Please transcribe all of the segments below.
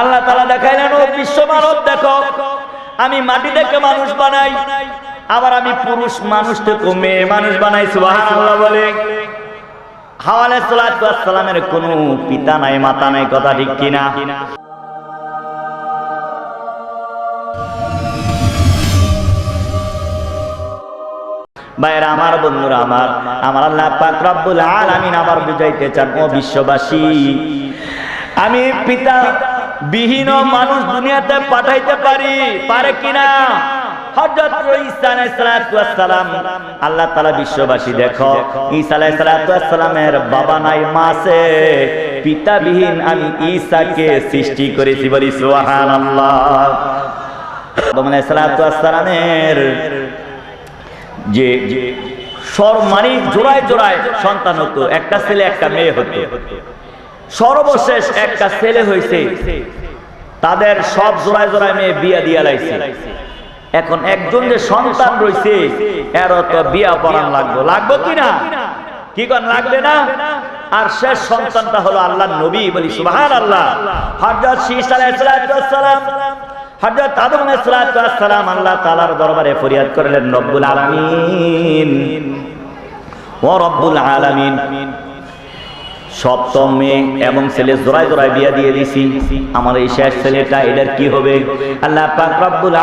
আল্লাহ তালা দেখাইলেন, ও বিশ্ব মানব, দেখো, আমি মাটি থেকে মানুষ বানাই, আবার আমি পুরুষ মানুষ থেকে মেয়ে মানুষ বানাই। সুবহানাল্লাহ বলে। হাওয়ালে সালামের কোনো পিতা নাই, মাতা নাই, কথা ঠিক কিনা? ভাইরা আমার বন্ধুরা, আমার আমার আল্লাহ পাক রব্বুল আলামিন আবার বুঝাইতে চান, ও বিশ্ববাসী, আমি পিতা বিহীন মানুষ দুনিয়াতে পাঠাইতে পারি, পারে কিনা? আল্লাহ তাআলা বিশ্ববাসী দেখো বাবা নাই পিতাবিহীন আমি ঈসাকে সৃষ্টি করেছি বলি সালামের যে সর মানে জোড়ায় জোড়ায় সন্তান হতো, একটা ছেলে, একটা মেয়ে হতো। সর্বশেষ একটা ছেলে হয়েছে তাদের সব জোড়ায় জোড়ায় মেয়ে বিয়া দিয়া লাইছে। এখন একজন যে সন্তান রয়েছে এরও তো বিয়া পড়ান লাগবো। লাগবো কিনা কি কন, লাগবে না? আর শেষ সন্তানটা হলো আল্লাহ নবী বলি সুবহান আল্লাহ হযরত শীস আলাইহিস সালাম, হযরত আদম সালাম আল্লাহ তাআলার দরবারে ফরিয়াদ করলেন, রব্বুল আলামিন, ও রব্বুল আলামিন সপ্তম মেয়ে এবং ছেলে জোড়ায় জোড়ায় বিয়া দিয়ে দিছি। আমার এই শেষ ছেলেটা, এটার কি হবে? আল্লাহ পাক রব্বুল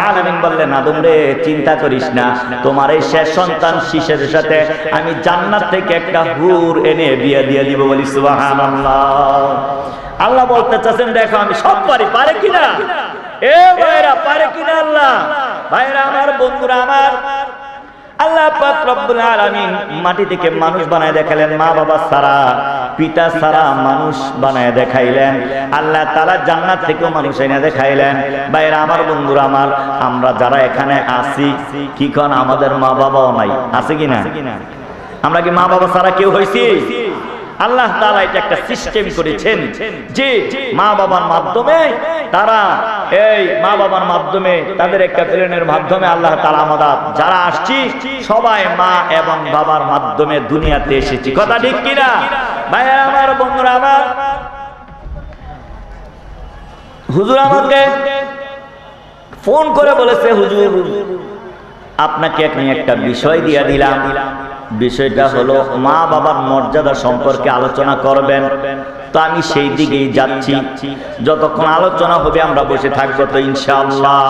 বললেন, আদম রে, চিন্তা করিস না। তোমার এই শেষ সন্তান শিশের সাথে আমি জান্নাত থেকে একটা হুর এনে বিয়া দিয়ে দিব বলি আল্লাহ বলতে চাচ্ছেন, দেখো, আমি সব পারি, পারে কিনা? এ ভাইরা, পারে কিনা আল্লাহ? ভাইরা, আমার বন্ধুরা, আমার আল্লাহ পাক রব্বুল আলামিন মাটি থেকে মানুষ বানায় দেখালেন, মা বাবা সারা পিতা সারা মানুষ বানায় দেখাইলেন। আল্লাহ তাআলা জান্নাত থেকেও মানুষ এনে দেখাইলেন। বাইরে আমার বন্ধুরা, আমার, আমরা যারা এখানে আছি, কি আমাদের মা বাবাও নাই, আছে কি না? আমরা কি মা বাবা সারা কেউ হইছি? আল্লাহ তালা এটা একটা সিস্টেম করেছেন যে মা বাবার মাধ্যমে তারা এই মা বাবার মাধ্যমে তাদের একটা প্লেনের মাধ্যমে আল্লাহ তাআলা আমাদের যারা আসছি, সবাই মা এবং বাবার মাধ্যমে দুনিয়াতে এসেছি। কথা ঠিক কিনা? ভাই আমার, বন্ধুরা আমার, হুজুর আমাকে ফোন করে বলেছে, হুজুর, আপনাকে আমি একটা বিষয় দিয়ে দিলাম। বিষয়টা হলো মা বাবার মর্যাদা সম্পর্কে আলোচনা করবেন। তো আমি সেই দিকেই যাচ্ছি। যতক্ষণ আলোচনা হবে আমরা বসে থাকব তো ইনশাআল্লাহ।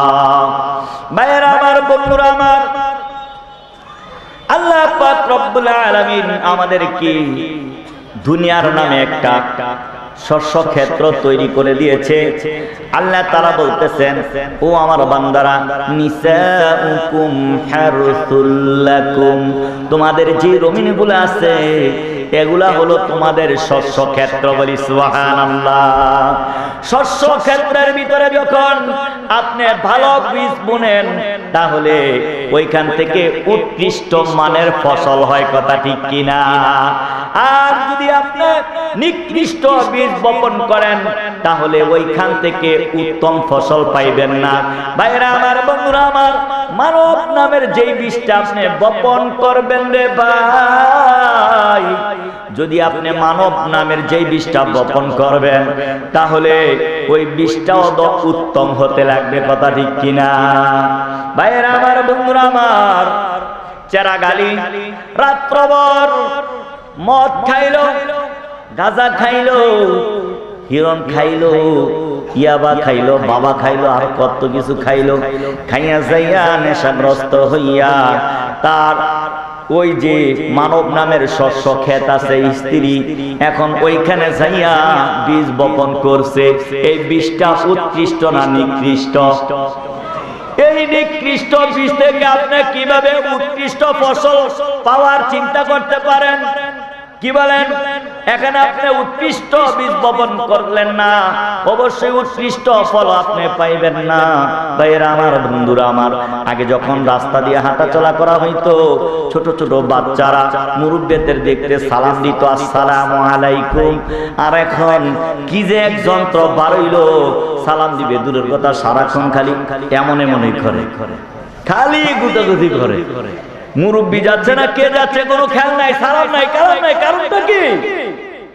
আমার আমার, আল্লাহ পাক রব্বুল আলামিন আমাদেরকে দুনিয়ার নামে একটা শস্য ক্ষেত্র তৈরি করে দিয়েছে। আল্লাহ তারা বলতেছেন, ও আমার বান্দারা তোমাদের যে রমিনগুলো আছে, এগুলা হলো তোমাদের শস্য ক্ষেত্র বলি, সুবহানাল্লাহ। শস্য ক্ষেত্রের ভিতরে যখন আপনি ভালো বীজ বুনেন, তাহলে ওইখান থেকে উৎকৃষ্ট মানের ফসল হয়, কথা ঠিক কিনা? আর যদি আপনি নিকৃষ্ট বীজ বপন করেন, তাহলে ওইখান থেকে উত্তম ফসল পাইবেন না। ভাইরা আমার, বন্ধুরা আমার, মানব নামের যেই বীজটা আপনি বপন করবেন রে ভাই যদি আপনি মানব নামের যেই বীজটা বপন করবেন, তাহলে ওই বীজটাও উত্তম হতে লাগবে, কথা ঠিক কিনা? ভাইয়েরা আমার, বন্ধুরা আমার চেরা গালি রাত্রবর মদ খাইলো, গাজা খাইল, হিরণ খাইলো, ইয়াবা খাইলো, বাবা খাইলো, আর কত কিছু খাইলো। খাইয়া যাইয়া নেশাগ্রস্ত হইয়া তার ওই যে মানব নামের শস্য ক্ষেত আছে স্ত্রী এখন ওইখানে যাইয়া বীজ বপন করছে। এই বীজটা উৎকৃষ্ট না নিকৃষ্ট? কীভাবে উৎকৃষ্ট ফসল পাওয়ার চিন্তা করতে পারেন? কি বলেন? এখানে আপনি উৎকৃষ্ট বীজ বপন করলেন না। অবশ্যই উৎকৃষ্ট ফল আপনি পাইবেন না। ভাইয়েরা, আমার বন্ধুরা, আমার আগে যখন রাস্তা দিয়ে হাঁটা চলা করা হইতো, ছোট ছোট বাচ্চারা মুরব্বীদের দেখতে সালাম দিত, আসসালামু আলাইকুম। আর এখন কি যে এক যন্ত্র বারইলো সালাম দিবে, দূরের কথা সারাক্ষণ খালি এমন এমনই করে। খালি গুতাগুতি করে। মুরব্বী যাচ্ছে না, কে যাচ্ছে কোনো খেয়াল নাই, সালাম নাই কারণ নাই, কারণটা কি?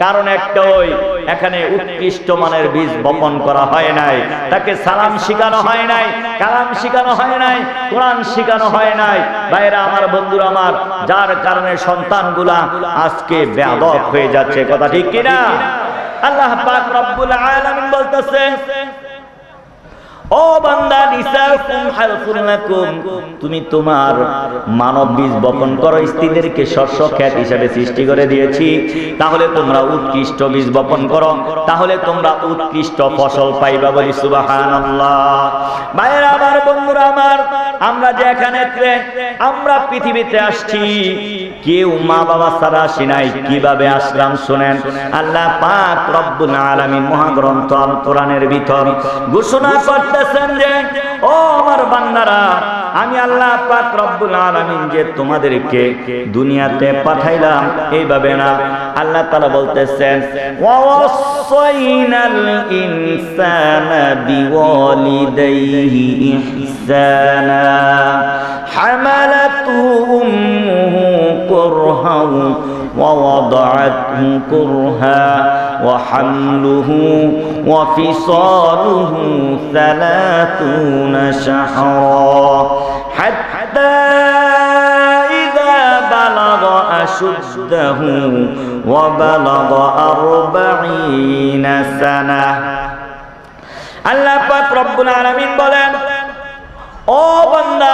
কারণ একটা ওই এখানে উৎকৃষ্ট মানের বীজ বপন করা হয় নাই। তাকে সালাম শিখানো হয় নাই, কালাম শিখানো হয় নাই, কোরআন শিখানো হয় নাই। বাইরা আমার বন্ধুরা, আমার, যার কারণে সন্তানগুলা আজকে বেয়াদব হয়ে যাচ্ছে, কথা ঠিক কিনা? আল্লাহ বলতেছে, ও বান্দা লাকুম তুমি তোমার মানব বীজ বপন করো, স্ত্রীদেরকে শস্য খ্যাত হিসাবে সৃষ্টি করে দিয়েছি। তাহলে তোমরা উৎকৃষ্ট বীজ বপন করো। তাহলে তোমরা উৎকৃষ্ট ফসল পাইবা বলি নাই। কীভাবে আসলাম শুনেন? আল্লাহ মহাগ্রন্থ কোরআনের ভিতর ঘোষণা করতেছেন যে ও আমার বান্দারা, আমি আল্লাহ পাক রব্বুল আলামিন যে তোমাদেরকে দুনিয়াতে পাঠাইলাম, এইভাবে না। আল্লাহ তাআলা বলতেছেন ওয়াসাইনাল ইনসানা বিওয়ালিদাইহি ইহসানা, হামালাতু উম্মুহু কুরহাউ ووضعته كرها وحمله وفصاله ثلاثون شهرا حتى إذا بلغ أشده وبلغ أربعين سنة আল্লাহ পাক রব্বুল আলামিন বলেন ও বান্দা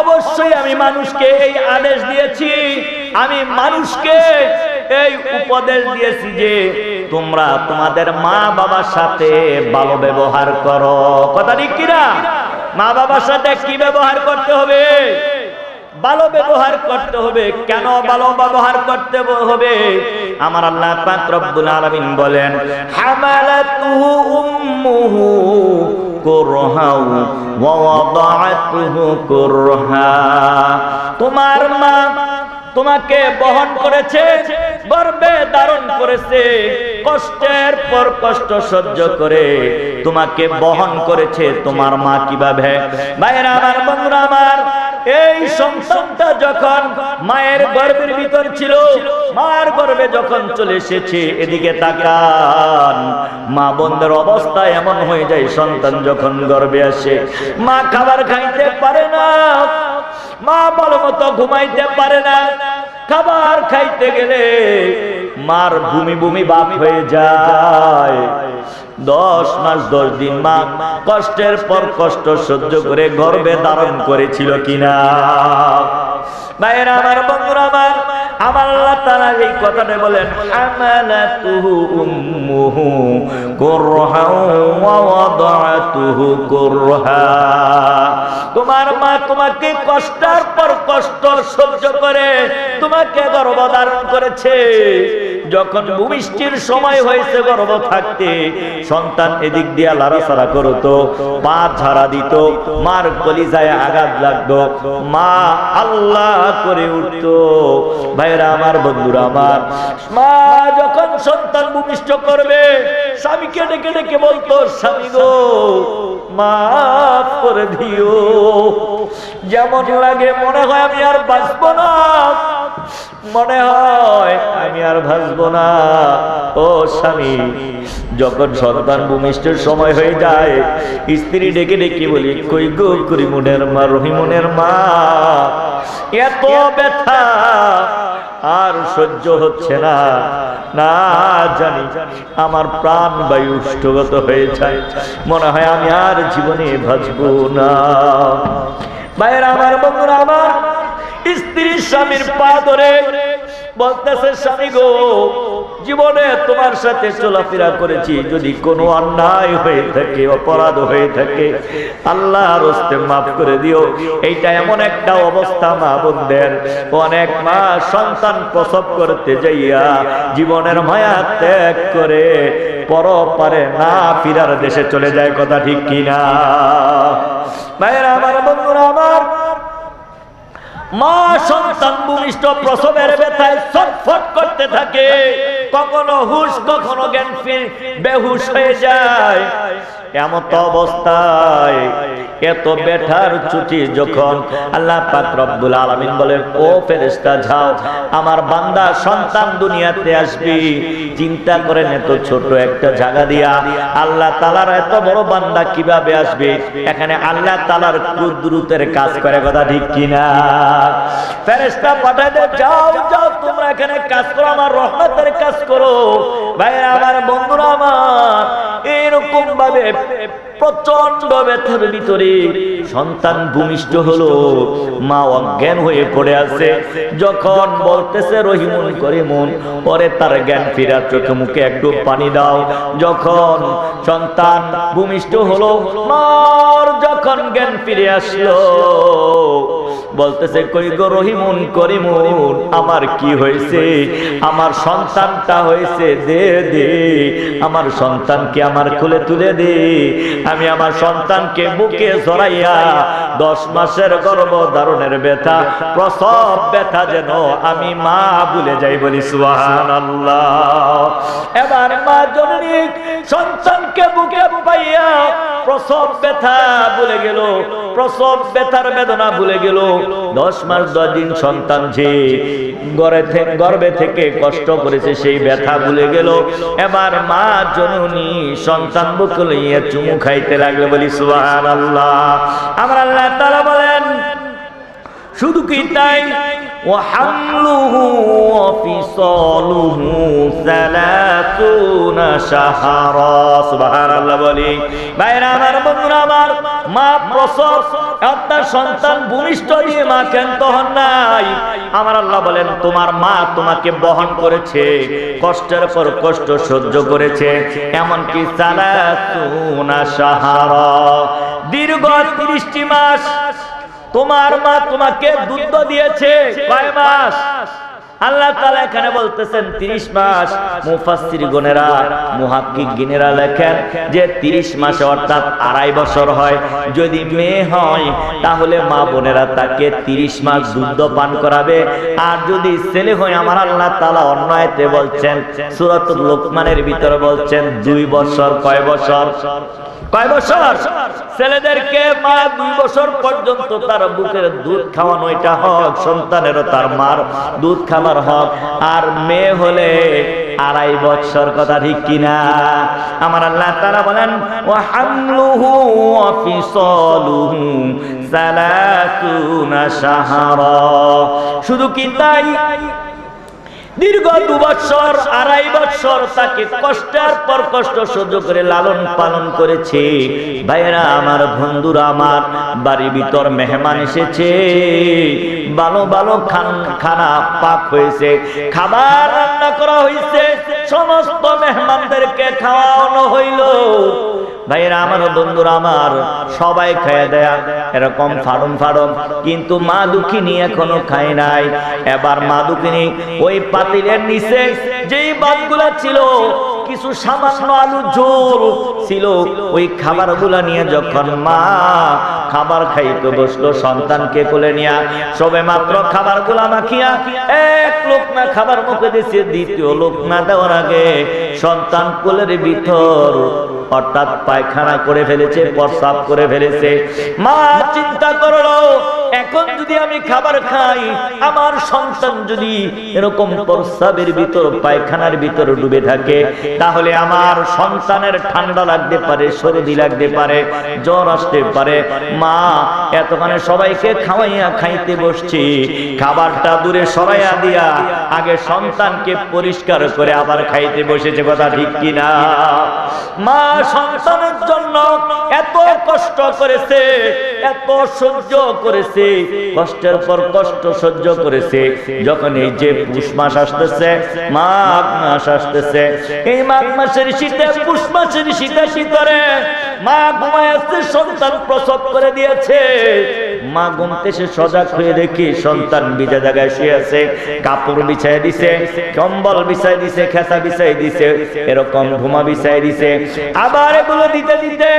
অবশ্যই আমি মানুষকে এই আদেশ দিয়েছি। আমি মানুষকে এই উপদেশ দিয়েছি যে তোমরা তোমাদের মা বাবার সাথে ভালো ব্যবহার করো। কথা ঠিক কিনা? মা বাবার সাথে কি ব্যবহার করতে হবে? ভালো ব্যবহার করতে হবে। কেন ভালো ব্যবহার করতে হবে? আমার আল্লাহ পাক রব্বুল আলামিন বলেন, হামালাতুহু উম্মুহু কুরহা ওয়া ওয়াদাআতুহু কুরহা। তোমার মা তোমাকে বহন করেছে, গর্বে ধারণ করেছে, কষ্টের পর কষ্ট সহ্য করে তোমাকে বহন করেছে। তোমার মা কীভাবে? ভাইরা আমার, বন্ধুরা আমার এই সন্তানটা যখন মায়ের গর্ভের ভিতর ছিল, মার গর্ভে যখন চলে এসেছে, এদিকে তাকান। মা বন্ধের অবস্থা এমন হয়ে যায়, সন্তান যখন গর্ভে আসে, মা খাবার খাইতে পারে না, মা ভালো মতো ঘুমাইতে পারে না, খাবার খাইতে গেলে মার ভূমি ভূমি বাপ হয়ে যায়। দশ মাস, দশ দিন মা কষ্টের পর কষ্ট সহ্য করে গর্বে ধারণ করেছিল কিনা? ভাইয়েরা এই কথাটা বলেন তোমার মা তোমাকে কষ্টের পর কষ্ট সহ্য করে তোমাকে গর্ভধারণ করেছে। যখন ভূমিষ্ঠির সময় হয়েছে, গর্ভ থাকতে সন্তান এদিক দিয়া লাড়াছাড়া করতো, পা ঝাড়া দিত, মার কলিজায় আঘাত লাগতো, মা আল্লাহ করে উঠত। ভাইরা আমার, বন্ধুরা আমার, মা যখন সন্তান ভূমিষ্ঠ করবে, স্বামীকে ডেকে ডেকে বলতো, স্বামী গো, মাফ করে দিও। যেমন লাগে, মনে হয় আমি আর বাঁচবো না। মনে হয় আমি আর ভাসবো না। ও স্বামী, যখন সন্তান ভূমিষ্ঠের সময় হয়ে যায়, স্ত্রী ডেকে ডেকে বলি, কই গো করিমুনের মা, রহিমনের মা, এত ব্যথা, আর সহ্য হচ্ছে না। না জানি, আমার প্রাণ বায়ু স্থগত হয়ে যায়। মনে হয় আমি আর জীবনে ভাসবো না। ভাইয়ের, আমার বন্ধুরা, আমার স্ত্রী স্বামীর পা ধরে বলতেছে, স্বামী গো, জীবনে তোমার সাথে চলাফেরা করেছি। যদি কোনো অন্যায় হয়ে থাকে, অপরাধ হয়ে থাকে আল্লাহ রস্তে মাফ করে দিও। এইটা এমন একটা অবস্থা মা বোনদের। অনেক মা সন্তান প্রসব করতে যাইয়া জীবনের মায়া ত্যাগ করে পর পারে না ফিরার দেশে চলে যায়, কথা ঠিক কিনা? ভাইরা আমার বন্ধুরা, আমার মা সন্তান ভূমিষ্ঠ প্রসবের ব্যথায় ছটফট করতে থাকে। কখনো হুশ, কখনো জ্ঞান ফিরে বেহুশ হয়ে যায়। এমন অবস্থায় এত বেঠার যখন আল্লাহ বলেন, ও যাও, আমার বান্দা, সন্তান দুনিয়াতে আসবি। চিন্তা করেন এত ছোট একটা জায়গা দিয়া আল্লাহ তালার এত বড় বান্দা কীভাবে আসবে? এখানে আল্লাহ তালার কুদরতের কাজ করে কথা ঠিক কিনা? ফেরেশতা পাঠায় দে যাও যাও, তোমরা এখানে কাজ করো, আমার রহমতের কাজ করো। ভাইরা, আমার বন্ধুরা, আমার এরকম ভাবে প্রচণ্ড ব্যথার ভিতরে সন্তান ভূমিষ্ঠ হলো, মা অজ্ঞান হয়ে পড়ে আছে। যখন বলতেছে রহিমুন করিমুন, পরে তার জ্ঞান ফিরা চোখে মুখে একটু পানি দাও। যখন সন্তান ভূমিষ্ঠ হলো, মার যখন জ্ঞান ফিরে আসলো বলতেছে, কই গো রহিমুন, করিমুন, আমার কি হয়েছে? আমার সন্তানটা হয়েছে, দে দে। আমার সন্তানকে আমার খুলে তুলে দে। আমি আমার সন্তানকে বুকে জড়াইয়া দশ মাসের গর্ভ ধারণের ব্যথা, প্রসব ব্যথা যেন আমি মা ভুলে যাই বলি সুহান এবার মা জননী সন্তানকে বুকে পাইয়া প্রসব ব্যথা ভুলে গেল, প্রসব ব্যথার বেদনা ভুলে গেল। দশ মাস, দশ দিন সন্তান যে গড়ে গর্বে থেকে কষ্ট করেছে, সেই ব্যথা ভুলে গেল। এবার মা জননী সন্তান বুকে লইয়া চুমু খাইতে লাগল, বলি সুহান আল্লাহ আমার আল্লাহ তারা বলেন, শুধু কি তাই? وحمله وفصاله ثلاثون شهرا سبحان الله বলি ভাইরা আমার বন্ধুরা আমার মা প্রসব আপনার সন্তান ভূমিষ্ঠ দিয়ে মা কেন হন নাই আমার আল্লাহ বলেন তোমার মা তোমাকে বহন করেছে কষ্টের পর কষ্ট সহ্য করেছে এমনকি সালাতুনা সাহারা দীর্ঘ তিরিশটি মাস তোমার মা তোমাকে দুধ দিয়েছে কয় মাস? আল্লাহ তাআলা এখানে বলতেছেন 30 মাস। মুফাসসির গণেরা, মুহাক্কিক গিনেরা লেখেন যে 30 মাসে অর্থাৎ আড়াই বছর হয়। যদি মেয়ে হয়, তাহলে মা বোনেরা তাকে 30 মাস দুধ পান করাবে। আর যদি ছেলে হয়, আমার আল্লাহ তাআলা অন্য আয়াতে বলছেন, সূরাতুল লোকমানের ভিতরে বলছেন, দুই বছর কয় বছর? কয় বছর? ছেলেদেরকে মা দুই বছর পর্যন্ত তার বুকের দুধ খাওয়ানো এটা হক, সন্তানেরও তার মার দুধ খাবার হক। আর মেয়ে হলে আড়াই বছর কথা ঠিক কিনা? আমার আল্লাহ তারা বলেন ও হামলুহু ওয়া ফিসালুহু সালাসুনা শাহরা। শুধু কি তাই? দীর্ঘ দু বছর আড়াই বছর তাকে কষ্টের পর কষ্ট সহ্য করে লালন পালন করেছে। ভাইয়েরা, আমার বন্ধুরা, আমার বাড়ির ভিতর মেহমান এসেছে। ভালো ভালো খান, খানা পাক হয়েছে, খাবার রান্না করা হয়েছে। সমস্ত মেহমানদেরকে খাওয়ানো হইল। ভাইয়েরা আমার বন্ধুরা আমার, সবাই খায় দেয়া। এরকম ফাড়ম ফাড়ম কিন্তু মা দুঃখিনী এখনও খায় নাই। এবার মা দুঃখিনী ওই পাতিলের নিচে যেই বাদগুলা ছিল, কিছু সামান্য আলু ঝোল ছিল, ওই খাবারগুলা নিয়ে যখন মা খাবার খাইতে বসল, সন্তানকে কোলে নিয়া, সবে মাত্র খাবারগুলা মাখিয়া এক লোক না খাবার মুখে দিছে, দ্বিতীয় লোক না দেওয়ার আগে সন্তান কোলের ভিতর অর্থাৎ পায়খানা করে ফেলেছে, প্রস্রাব করে ফেলেছে। মা, চিন্তা করল এখন যদি আমি খাবার খাই, আমার সন্তান যদি এরকম প্রস্রাবের ভিতর, পায়খানার ভিতর ডুবে থাকে, তাহলে আমার সন্তানের ঠান্ডা লাগতে পারে, সর্দি লাগতে পারে, জ্বর আসতে পারে। মা, এতখানে সবাইকে খাওয়াইয়া খাইতে বসছি, খাবারটা দূরে সরাইয়া দিয়া আগে সন্তানকে পরিষ্কার করে আবার খাইতে বসেছে, কথা ঠিক কিনা? মা সন্তানের জন্য এত কষ্ট করেছে, এত সহ্য করেছে, কষ্টের পর কষ্ট সহ্য করেছে। যখন এই যে পুষ মাস আসতেছে, মাঘ মাস আসতেছে, এই মাঘ মাসের শীতে, পুষ মাসের শীতে শীতরে মা ঘুমায় আসছে সন্তান প্রসব করে দিয়েছে। মা ঘুমতে সে সজাগ হয়ে দেখি সন্তান বিজা জায়গায় শুয়ে আছে, কাপড় বিছাই দিছে, কম্বল বিছাই দিছে খেসা বিছাই দিছে, এরকম ঘুমা বিছাই দিছে। আবার এগুলো দিতে দিতে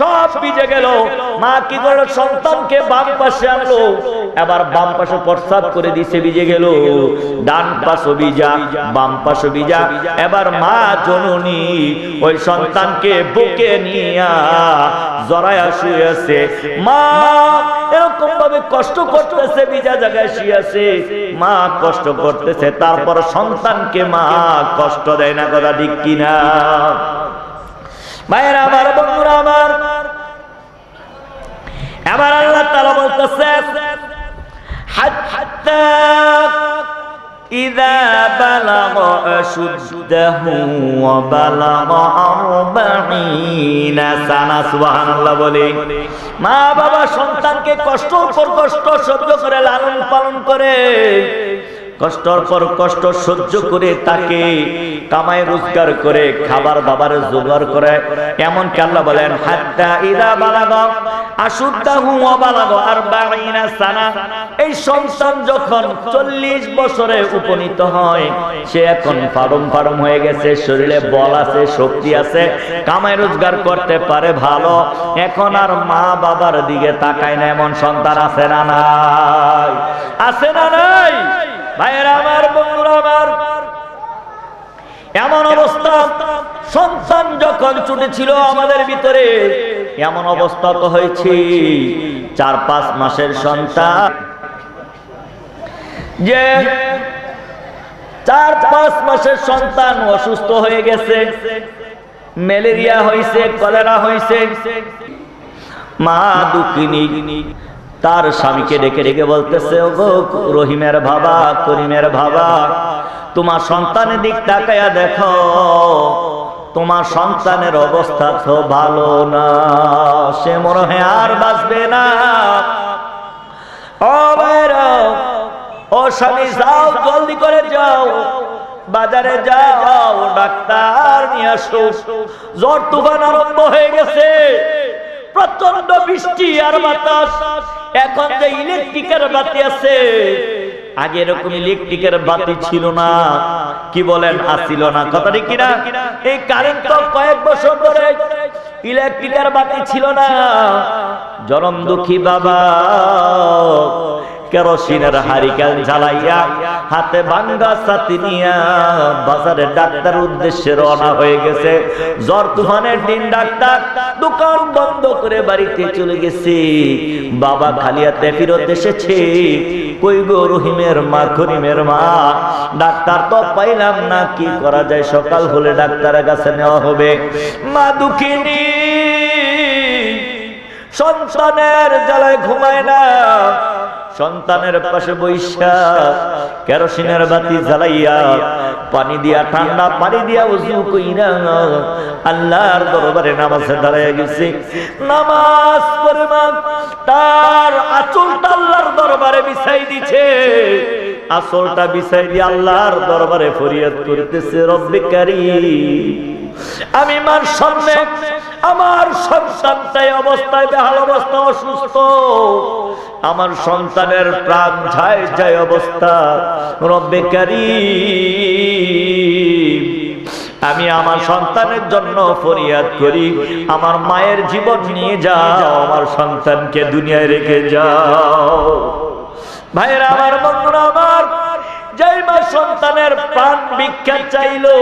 সব ভিজে গেল। মা কি করল? সন্তানকে বাম পাশে আনলো। এবার বাম পাশে প্রস্তাব করে দিছে, ভিজে গেল। ডান পাশও ভিজা, বাম পাশও ভিজা। এবার মা জননী ওই সন্তানকে বুকে নিয়া আছে মা এরকম ভাবে কষ্ট করতেছে জায়গায় মা কষ্ট করতেছে, তারপর সন্তানকে মা কষ্ট দেয় না কথা ঠিক কিনা? ভাইয়ের আমার, বন্ধুরা আমার, এবার আল্লাহ তালা বলতেছে হাত্তা إذا بلغ أشده وبلغ أربعين سنة سبحان الله বলে মা বাবা সন্তানকে কষ্ট পর কষ্ট সহ্য করে লালন পালন করে কষ্টর পর কষ্ট সহ্য করে তাকে কামাই রোজগার করে, খাবার বাবার জোগাড় করে। এমন আল্লাহ বলেন, হাত্তা ইদা বালাগ, আশুদ্দাহু ওয়া বালাগ আরবাঈনা সানা। এই সন্তান যখন 40 বছরে উপনীত হয়, সে এখন ফারম ফারম হয়ে গেছে, শরীরে বল আছে, শক্তি আছে কামাই রোজগার করতে পারে ভালো। এখন আর মা বাবার দিকে তাকায় না, এমন সন্তান আছে না নাই? আছে না নাই? ভাইয়েরা আমার বন্ধুরা আমার। এমন অবস্থা সন্তান যখন ছুটে ছিল আমাদের ভিতরে, এমন অবস্থা তো হয়েছে। চার, পাঁচ মাসের সন্তান। যে চার, পাঁচ মাসের সন্তান অসুস্থ হয়ে গেছে, ম্যালেরিয়া হয়েছে, কলেরা হয়েছে। মা দুঃখিনী তার স্বামীকে ডেকে ডেকে বলতেছে ও রহিমের বাবা, করিমের বাবা, তোমার সন্তানের দিক তাকায়া দেখো। তোমার সন্তানের অবস্থা তো ভালো না। সে মনে হয় আর বাঁচবে না। ও স্বামী, যাও, জলদি করে যাও। বাজারে যাও, ডাক্তার নিয়ে আসো জ্বর তুফান আরম্ভ হয়ে গেছে। প্রচণ্ড বৃষ্টি আর বাতাস। এখন যে ইলেকট্রিকের বাতি আছে, আগে এরকম ইলেকট্রিকের বাতি ছিল না। কি বলেন, আসিল না। কথা কথাটি কিনা? এই কারেন্ট তো কয়েক বছর ধরে ইলেকট্রিকের বাতি ছিল না। জনম দুঃখী বাবা। কেরোসিনের হারিকেন জ্বালাইয়া হাতে ভাঙ্গা সাথে নিয়া বাজারে ডাক্তার উদ্দেশ্যে রওনা হয়ে গেছে। জ্বর তুফানের দিন, ডাক্তার, দোকান বন্ধ করে বাড়িতে চলে গেছে। বাবা খালিয়াতে ফিরত এসেছে। কই গো রহিমের মা করিমের মা? ডাক্তার তো পাইলাম না, কি করা যায়? সকাল হলে ডাক্তারের কাছে নেওয়া হবে। মা দুঃখিনী, সন্তানের জ্বালায় ঘুমায় না। সন্তানের পাশে বৈশা, কেরোসিনের বাতি জ্বালাইয়া, পানি দিয়া ঠান্ডা পানি দিয়া উজু কইরা আল্লাহর দরবারে নামাজে দাঁড়ায় গেছে। নামাজ পড়ে তার আঁচলটা আল্লাহর দরবারে বিছাই দিছে। আসলটা বিছাই দিয়ে আল্লাহর দরবারে ফরিয়াদ করতেছে, রব্বে কারীম, আমি মার সামনে আমার সন্তানটাই অবস্থায় বেহাল অবস্থা, অসুস্থ। আমার সন্তানের প্রাণ যায় যায় অবস্থা। রব্বে আমি আমার সন্তানের জন্য ফরিয়াদ করি। আমার মায়ের জীবন নিয়ে যাও, আমার সন্তানকে দুনিয়ায় রেখে যাও। ভাইয়েরা, আমার বন্ধুরা, আমার যেই মা সন্তানের প্রাণ ভিক্ষা চাইলো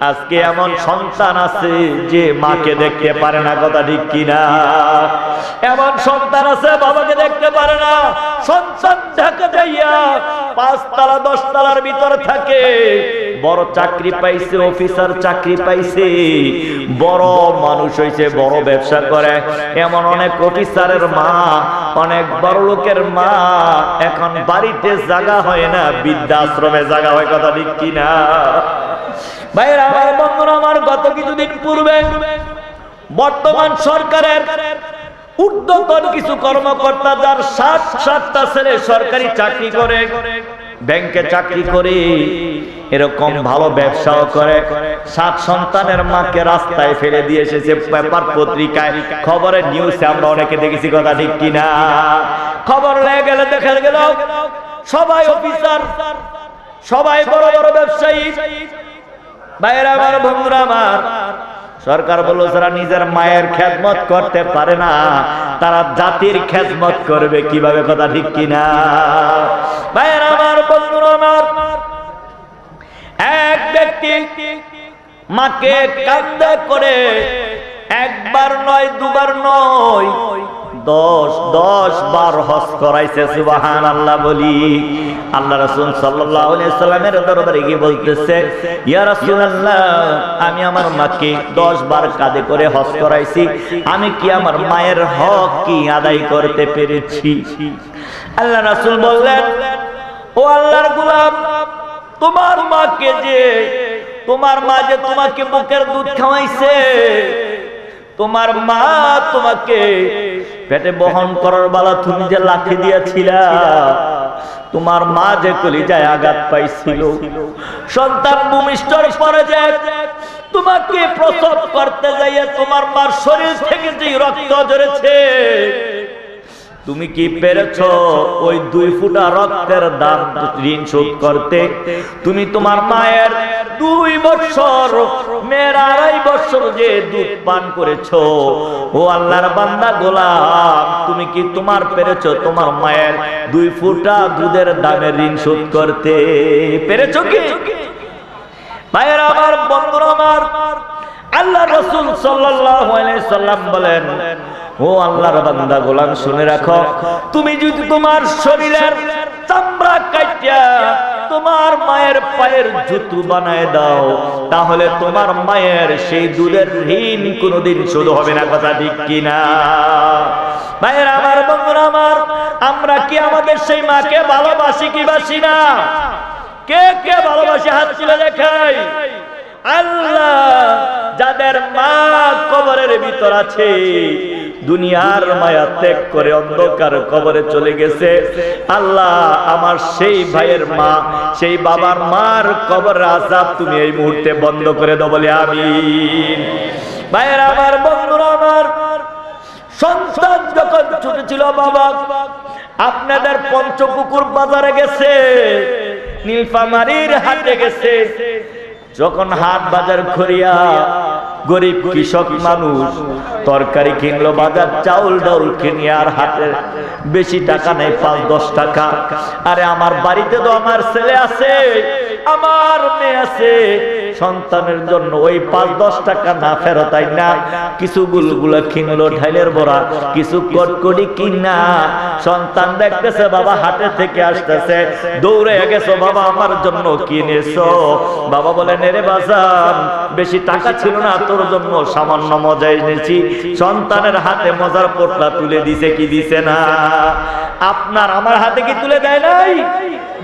আজকে এমন সন্তান আছে যে মাকে দেখতে পারে না, কথা ঠিক কিনা? এমন সন্তান আছে, বাবাকে দেখতে পারে না। সন্তান ঢাকা যাইয়া পাঁচতলা, দশতলার ভিতরে থাকে। বড় চাকরি পাইছে, অফিসার চাকরি পাইছে। বড় মানুষ হয়েছে বড় ব্যবসা করে। এমন অনেক অফিসারের মা, অনেক বড় লোকের মা। এখন বাড়িতে জায়গা হয় না, বৃদ্ধাশ্রমে জায়গা হয়, কথা ঠিক কিনা? ভাইয়ের আমার বন্ধুরা, আমার গত কিছুদিন পূর্বে বর্তমান সরকারের ঊর্ধ্বতন কিছু কর্মকর্তা যার সাত, সাতটা ছেলে সরকারি চাকরি করে, ব্যাংকে চাকরি করে, এরকম ভালো ব্যবসাও করে, সাত সন্তানের মাকে রাস্তায় ফেলে দিয়ে এসেছে পেপার পত্রিকায়। খবরের নিউজে আমরা অনেকে দেখেছি, কথা ঠিক কিনা? খবর লেগে গেলে দেখা গেল, সবাই অফিসার সবাই বড় বড় ব্যবসায়ী বাইরে আমার বন্ধুরা আমার, সরকার বলল, যারা নিজের মায়ের খেদমত করতে পারে না, তারা জাতির খেদমত করবে, কীভাবে কথা ঠিক কিনা? বাইরে আমার বন্ধুরা আমার, এক ব্যক্তি মাকে কান্দা করে, একবার নয়, দুবার নয় দশ দশ বার হস করাইছে সুবাহান আল্লাহ বলি। আল্লাহ রাসূল সাল্লামের দরবারে গিয়ে বলতেছে, ইয়া রাসূলুল্লাহ, আমি আমার মাকে দশ বার কাঁধে করে হস করাইছি। আমি কি আমার মায়ের হক কি আদায় করতে পেরেছি? আল্লাহ রসুল বললেন, ও আল্লাহর গোলাম, তোমার মাকে যে, তোমার মা যে তোমাকে বুকের দুধ খাওয়াইছে তোমার মা তোমাকে পেটে বহন করার বেলা তুমি যে লাঠি দিয়েছিলা, তোমার মা যে কলিজায় আঘাত পাইছিল, সন্তান ভূমিষ্ঠর পরে যে তোমাকে প্রসব করতে যাইয়ে তোমার মার শরীর থেকে যে রক্ত ঝরেছে, তুমি কি পেরেছ ওই দুই ফুটা রক্তের দাম ঋণ শোধ করতে? তুমি তোমার মায়ের দুই বছর মেয়ের আড়াই বছর যে দুধ পান করেছ, ও আল্লাহর বান্দা গোলাম, তুমি কি তোমার পেরেছ তোমার মায়ের দুই ফুটা দুধের দামের ঋণ শোধ করতে পেরেছ কি? সাল্লাম বলেন, ও বান্দা গোলাম, শুনে রাখো, তুমি যদি তোমার শরীরের চামড়া কাটিয়া তোমার মায়ের পায়ের জুতু বানায় দাও, তাহলে তোমার মায়ের সেই দুধের ঋণ কোনোদিন শোধ হবে না, কথা ঠিক কিনা? ভাইয়ের আমার, বন্ধুরা আমার, আমরা কি আমাদের সেই মাকে ভালোবাসি কি বাসি না? কে কে ভালোবাসি? হাত তুলে দেখাই। আল্লাহ, যাদের মা কবরের ভিতর আছে দুনিয়ার মায়া ত্যাগ করে অন্ধকার কবরে চলে গেছে। আল্লাহ, আমার সেই ভাইয়ের মা, সেই বাবার মার কবর আজাব তুমি এই মুহূর্তে বন্ধ করে দাও বলে আমি ভাইয়ের, আমার বন্ধুরা, আমার সন্তান যখন ছোট ছিল, বাবা, আপনাদের পঞ্চপুকুর বাজারে গেছে, নীলফামারির হাটে গেছে। যখন হাট বাজার করিয়া গরিব কৃষক মানুষ, তরকারি কিনলো বাজার, চাউল ডাউল কিনে আর হাতে বেশি টাকা নেই, পাঁচ, দশ টাকা। আরে আমার বাড়িতে তো আমার ছেলে আছে, আমার মেয়ে আছে। সন্তানের জন্য ওই পাঁচ, দশ টাকা না ফেরতাই না। কিছু গুলগুলা কিনলো ঢাইলের বড়া, কিছু কটকটি কিনা। সন্তান দেখতেছে, বাবা হাটে থেকে আসতেছে, দৌড়ে গেছো, বাবা, আমার জন্য কিনেছো বাবা বলে নেরে বাজার বেশি টাকা ছিল না তোর জন্য সামান্য মজা এনেছি। সন্তানের হাতে মজার পোটলা তুলে দিছে কি দিছে না? আপনার আমার হাতে কি তুলে দেয় নাই?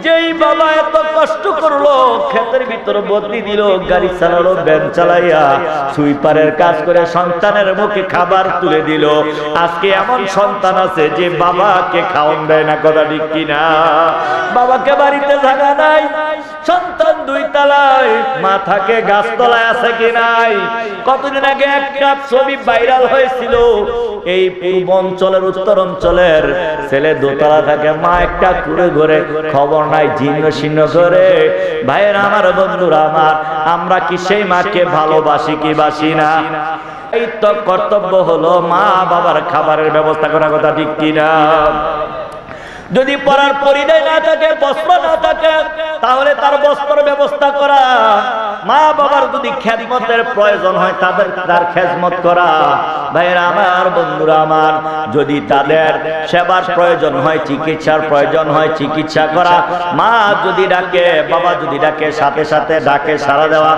যেই বাবা এত কষ্ট করল, ক্ষেতের ভিতর বদলি দিল, গাড়ি চালালো ব্যান চালাইয়া সুইপারের কাজ করে সন্তানের মুখে খাবার তুলে দিল। আজকে এমন সন্তান আছে যে বাবাকে খাওয়ান দেয় না, কথা ঠিক কিনা? বাবাকে বাড়িতে জায়গা নাই, সন্তান দুই তালায় মা থাকে গাছতলায় আছে কি নাই? কতদিন আগে একটা ছবি ভাইরাল হয়েছিল, এই পূর্ব অঞ্চলের উত্তর অঞ্চলের ছেলে দোতলা থাকে, মা একটা কুড়ে ঘরে খবর নাই জীর্ণ শীর্ণ করে। ভাইয়ের, আমার বন্ধুরা, আমার, আমরা কি সেই মাকে ভালোবাসি কি বাসি না? এই তো কর্তব্য হলো মা বাবার খাবারের ব্যবস্থা করার কথা ঠিক কিনা? যদি পরার পরিচয় না থাকে, বস্ত্র না থাকে, তাহলে তার বস্ত্র ব্যবস্থা করা। মা বাবার যদি খেদমতের প্রয়োজন হয়, তাদের তার খেদমত করা। ভাইরা আমার, বন্ধুরা আমার, যদি তাদের সেবার প্রয়োজন হয়, চিকিৎসার প্রয়োজন হয়, চিকিৎসা করা। মা যদি ডাকে, বাবা যদি ডাকে, সাথে সাথে ডাকে সারা দেওয়া।